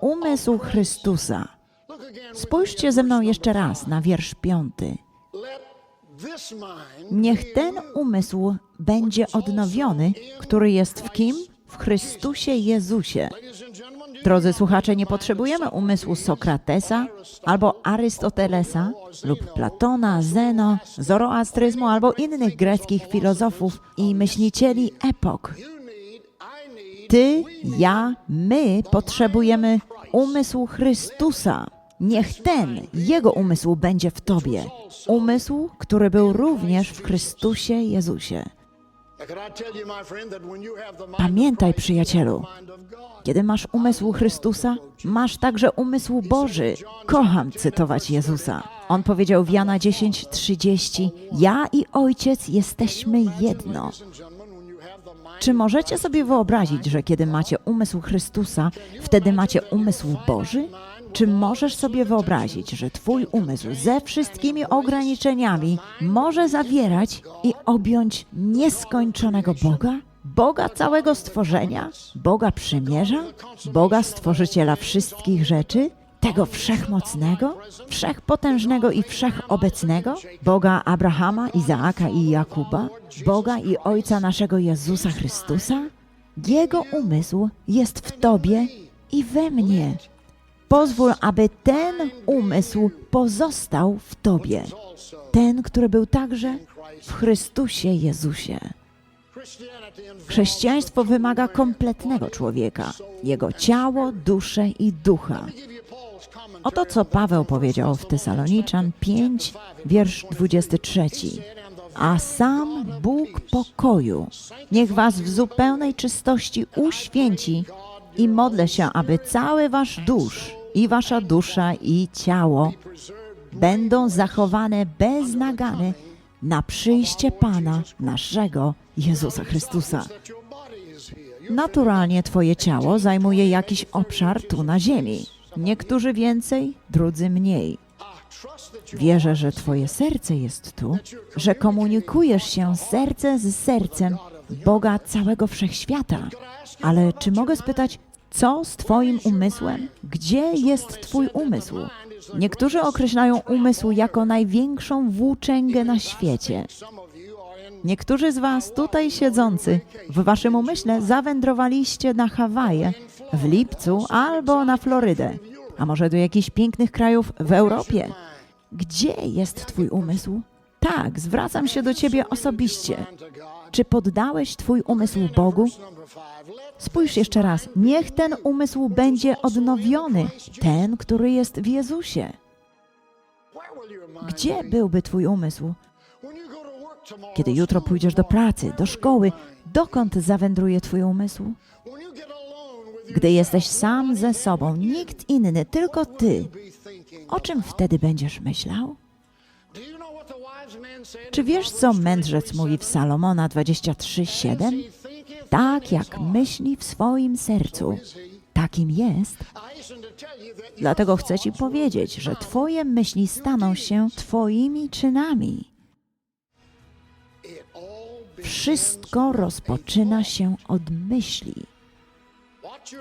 Umysł Chrystusa. Spójrzcie ze mną jeszcze raz na wiersz piąty. Niech ten umysł będzie odnowiony, który jest w kim? W Chrystusie Jezusie. Drodzy słuchacze, nie potrzebujemy umysłu Sokratesa albo Arystotelesa lub Platona, Zeno, Zoroastryzmu albo innych greckich filozofów i myślicieli epok. Ty, ja, my potrzebujemy umysłu Chrystusa. Niech ten, Jego umysł będzie w Tobie. Umysł, który był również w Chrystusie Jezusie. Pamiętaj, przyjacielu, kiedy masz umysł Chrystusa, masz także umysł Boży. Kocham cytować Jezusa. On powiedział w Jana 10:30: Ja i Ojciec jesteśmy jedno. Czy możecie sobie wyobrazić, że kiedy macie umysł Chrystusa, wtedy macie umysł Boży? Czy możesz sobie wyobrazić, że Twój umysł ze wszystkimi ograniczeniami może zawierać i objąć nieskończonego Boga? Boga całego stworzenia? Boga przymierza? Boga stworzyciela wszystkich rzeczy? Tego wszechmocnego, wszechpotężnego i wszechobecnego? Boga Abrahama, Izaaka i Jakuba? Boga i Ojca naszego Jezusa Chrystusa? Jego umysł jest w Tobie i we mnie. Pozwól, aby ten umysł pozostał w Tobie. Ten, który był także w Chrystusie Jezusie. Chrześcijaństwo wymaga kompletnego człowieka, jego ciało, duszę i ducha. Oto co Paweł powiedział w Tesaloniczan 5, wiersz 23. A sam Bóg pokoju niech was w zupełnej czystości uświęci i modlę się, aby cały wasz dusz i wasza dusza i ciało będą zachowane bez nagany na przyjście Pana naszego Jezusa Chrystusa. Naturalnie Twoje ciało zajmuje jakiś obszar tu na ziemi. Niektórzy więcej, drudzy mniej. Wierzę, że Twoje serce jest tu, że komunikujesz się serce z sercem Boga całego wszechświata. Ale czy mogę spytać, co z Twoim umysłem? Gdzie jest Twój umysł? Niektórzy określają umysł jako największą włóczęgę na świecie. Niektórzy z Was tutaj siedzący w Waszym umyśle zawędrowaliście na Hawaje w lipcu albo na Florydę, a może do jakichś pięknych krajów w Europie. Gdzie jest Twój umysł? Tak, zwracam się do Ciebie osobiście. Czy poddałeś Twój umysł Bogu? Spójrz jeszcze raz. Niech ten umysł będzie odnowiony, ten, który jest w Jezusie. Gdzie byłby Twój umysł? Kiedy jutro pójdziesz do pracy, do szkoły, dokąd zawędruje Twój umysł? Gdy jesteś sam ze sobą, nikt inny, tylko Ty, o czym wtedy będziesz myślał? Czy wiesz, co mędrzec mówi w Salomona 23:7? Tak jak myśli w swoim sercu, takim jest. Dlatego chcę Ci powiedzieć, że Twoje myśli staną się Twoimi czynami. Wszystko rozpoczyna się od myśli.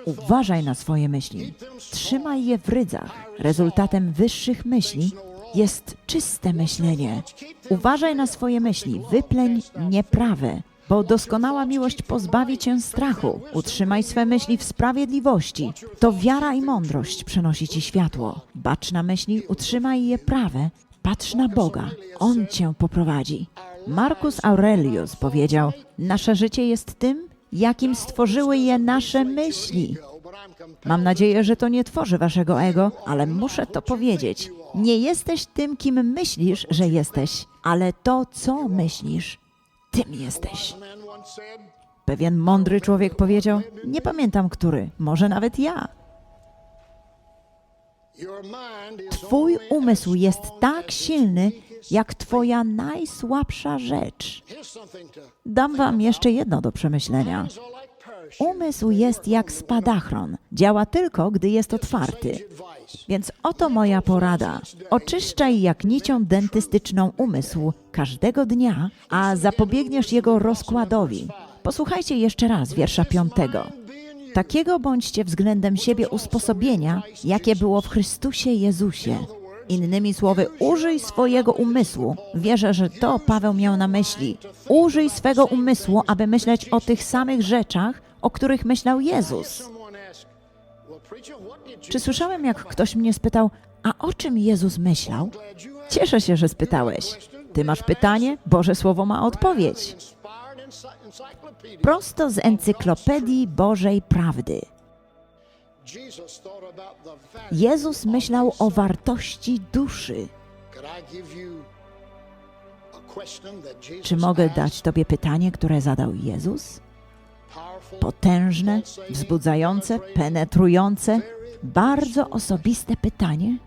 Uważaj na swoje myśli. Trzymaj je w rydzach. Rezultatem wyższych myśli jest czyste myślenie. Uważaj na swoje myśli. Wypleń nieprawe, bo doskonała miłość pozbawi cię strachu. Utrzymaj swe myśli w sprawiedliwości. To wiara i mądrość przynosi ci światło. Bacz na myśli, utrzymaj je prawe. Patrz na Boga. On cię poprowadzi. Marcus Aurelius powiedział: Nasze życie jest tym, jakim stworzyły je nasze myśli. Mam nadzieję, że to nie tworzy waszego ego, ale muszę to powiedzieć. Nie jesteś tym, kim myślisz, że jesteś, ale to, co myślisz, tym jesteś. Pewien mądry człowiek powiedział, nie pamiętam który, może nawet ja. Twój umysł jest tak silny, jak twoja najsłabsza rzecz. Dam wam jeszcze jedno do przemyślenia. Umysł jest jak spadachron. Działa tylko, gdy jest otwarty. Więc oto moja porada. Oczyszczaj jak nicią dentystyczną umysł każdego dnia, a zapobiegniesz jego rozkładowi. Posłuchajcie jeszcze raz wiersza piątego. Takiego bądźcie względem siebie usposobienia, jakie było w Chrystusie Jezusie. Innymi słowy, użyj swojego umysłu. Wierzę, że to Paweł miał na myśli. Użyj swego umysłu, aby myśleć o tych samych rzeczach, o których myślał Jezus. Czy słyszałem, jak ktoś mnie spytał, a o czym Jezus myślał? Cieszę się, że spytałeś. Ty masz pytanie, Boże Słowo ma odpowiedź. Prosto z encyklopedii Bożej Prawdy. Jezus myślał o wartości duszy. Czy mogę dać Tobie pytanie, które zadał Jezus? Potężne, wzbudzające, penetrujące, bardzo osobiste pytanie.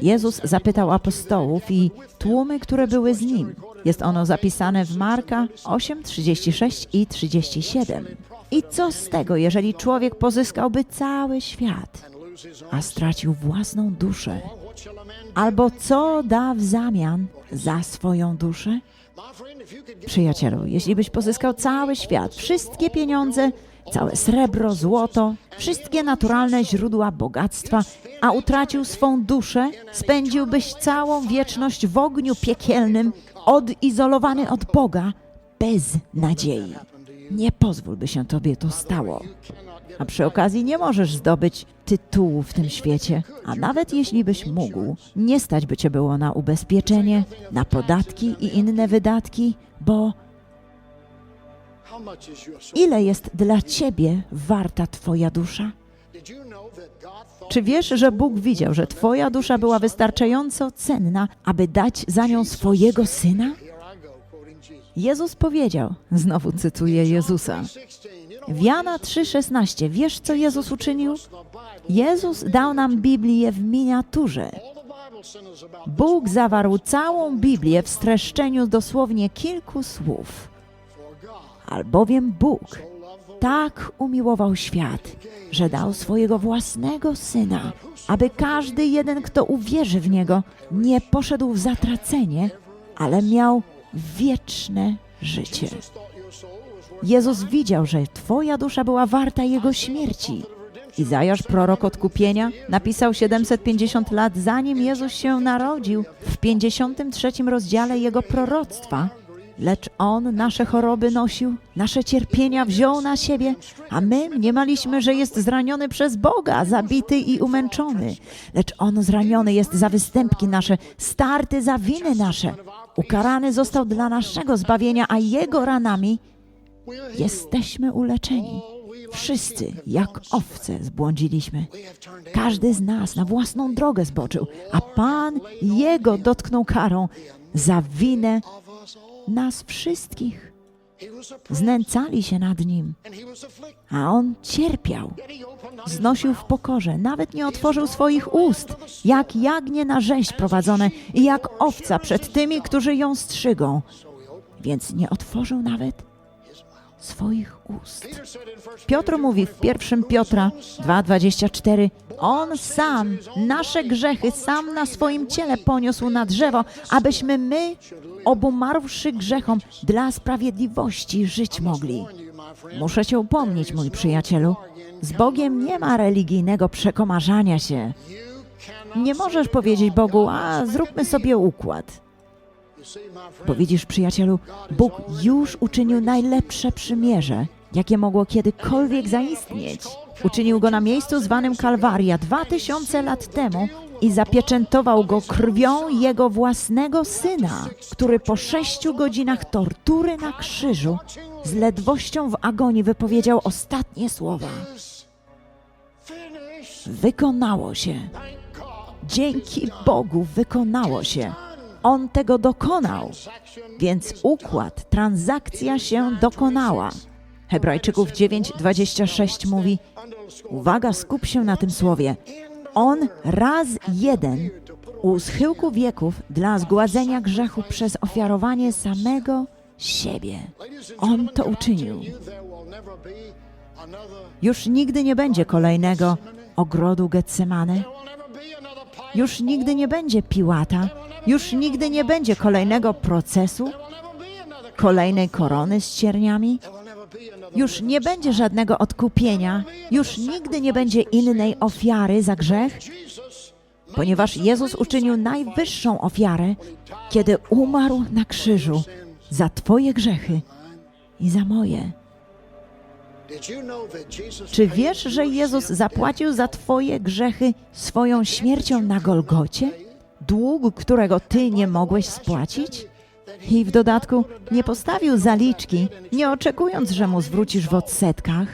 Jezus zapytał apostołów i tłumy, które były z nim. Jest ono zapisane w Marka 8, 36 i 37. I co z tego, jeżeli człowiek pozyskałby cały świat, a stracił własną duszę? Albo co da w zamian za swoją duszę? Przyjacielu, jeśli byś pozyskał cały świat, wszystkie pieniądze, całe srebro, złoto, wszystkie naturalne źródła bogactwa, a utracił swą duszę, spędziłbyś całą wieczność w ogniu piekielnym, odizolowany od Boga, bez nadziei. Nie pozwól, by się tobie to stało. A przy okazji nie możesz zdobyć tytułu w tym świecie, a nawet jeśli byś mógł, nie stać by cię było na ubezpieczenie, na podatki i inne wydatki, bo ile jest dla ciebie warta twoja dusza? Czy wiesz, że Bóg widział, że twoja dusza była wystarczająco cenna, aby dać za nią swojego syna? Jezus powiedział, znowu cytuję Jezusa, w Jana 3,16, wiesz co Jezus uczynił? Jezus dał nam Biblię w miniaturze. Bóg zawarł całą Biblię w streszczeniu dosłownie kilku słów. Albowiem Bóg tak umiłował świat, że dał swojego własnego Syna, aby każdy jeden, kto uwierzy w Niego, nie poszedł w zatracenie, ale miał wieczne życie. Jezus widział, że Twoja dusza była warta Jego śmierci. Izajasz, prorok odkupienia, napisał 750 lat zanim Jezus się narodził, w 53 rozdziale Jego proroctwa. Lecz On nasze choroby nosił, nasze cierpienia wziął na siebie, a my mniemaliśmy, że jest zraniony przez Boga, zabity i umęczony. Lecz On zraniony jest za występki nasze, starty za winy nasze. Ukarany został dla naszego zbawienia, a Jego ranami jesteśmy uleczeni. Wszyscy, jak owce, zbłądziliśmy. Każdy z nas na własną drogę zboczył, a Pan Jego dotknął karą za winę nas wszystkich. Znęcali się nad Nim, a On cierpiał. Znosił w pokorze, nawet nie otworzył swoich ust, jak jagnię na rzeź prowadzone i jak owca przed tymi, którzy ją strzygą. Więc nie otworzył nawet swoich ust. Piotr mówi w 1 Piotra 2,24 On sam nasze grzechy sam na swoim ciele poniósł na drzewo, abyśmy my, obumarłszy grzechom, dla sprawiedliwości żyć mogli. Muszę cię upomnieć, mój przyjacielu. Z Bogiem nie ma religijnego przekomarzania się. Nie możesz powiedzieć Bogu, a zróbmy sobie układ. Bo widzisz, przyjacielu, Bóg już uczynił najlepsze przymierze, jakie mogło kiedykolwiek zaistnieć. Uczynił go na miejscu zwanym Kalwaria dwa tysiące lat temu i zapieczętował go krwią jego własnego syna, który po sześciu godzinach tortury na krzyżu z ledwością w agonii wypowiedział ostatnie słowa. Wykonało się. Dzięki Bogu wykonało się. On tego dokonał, więc układ, transakcja się dokonała. Hebrajczyków 9:26 mówi: Uwaga, skup się na tym słowie. On raz jeden u schyłku wieków dla zgładzenia grzechu przez ofiarowanie samego siebie. On to uczynił. Już nigdy nie będzie kolejnego ogrodu Getsemane. Już nigdy nie będzie Piłata. Już nigdy nie będzie kolejnego procesu, kolejnej korony z cierniami. Już nie będzie żadnego odkupienia, już nigdy nie będzie innej ofiary za grzech, ponieważ Jezus uczynił najwyższą ofiarę, kiedy umarł na krzyżu za Twoje grzechy i za moje. Czy wiesz, że Jezus zapłacił za Twoje grzechy swoją śmiercią na Golgocie? Dług, którego Ty nie mogłeś spłacić? I w dodatku nie postawił zaliczki, nie oczekując, że mu zwrócisz w odsetkach.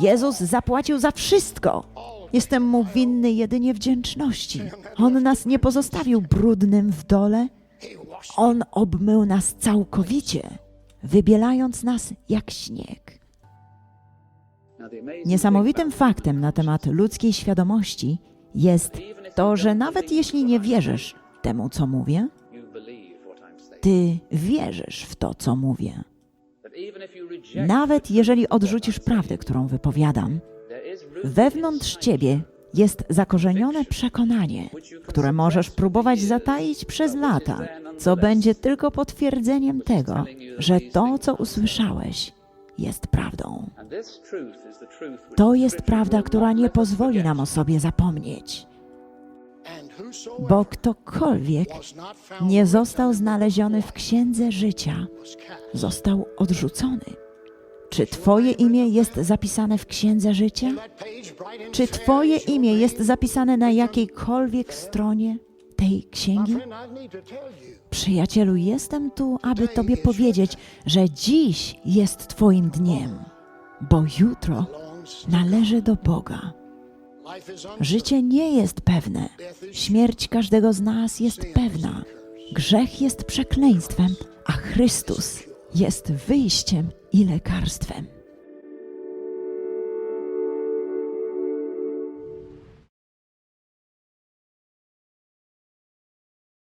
Jezus zapłacił za wszystko. Jestem mu winny jedynie wdzięczności. On nas nie pozostawił brudnym w dole. On obmył nas całkowicie, wybielając nas jak śnieg. Niesamowitym faktem na temat ludzkiej świadomości jest to, że nawet jeśli nie wierzysz temu, co mówię, ty wierzysz w to, co mówię. Nawet jeżeli odrzucisz prawdę, którą wypowiadam, wewnątrz ciebie jest zakorzenione przekonanie, które możesz próbować zataić przez lata, co będzie tylko potwierdzeniem tego, że to, co usłyszałeś, jest prawdą. To jest prawda, która nie pozwoli nam o sobie zapomnieć, bo ktokolwiek nie został znaleziony w księdze życia, został odrzucony. Czy Twoje imię jest zapisane w księdze życia? Czy Twoje imię jest zapisane na jakiejkolwiek stronie tej księgi? Przyjacielu, jestem tu, aby Tobie powiedzieć, że dziś jest Twoim dniem, bo jutro należy do Boga. Życie nie jest pewne. Śmierć każdego z nas jest pewna. Grzech jest przekleństwem, a Chrystus jest wyjściem i lekarstwem.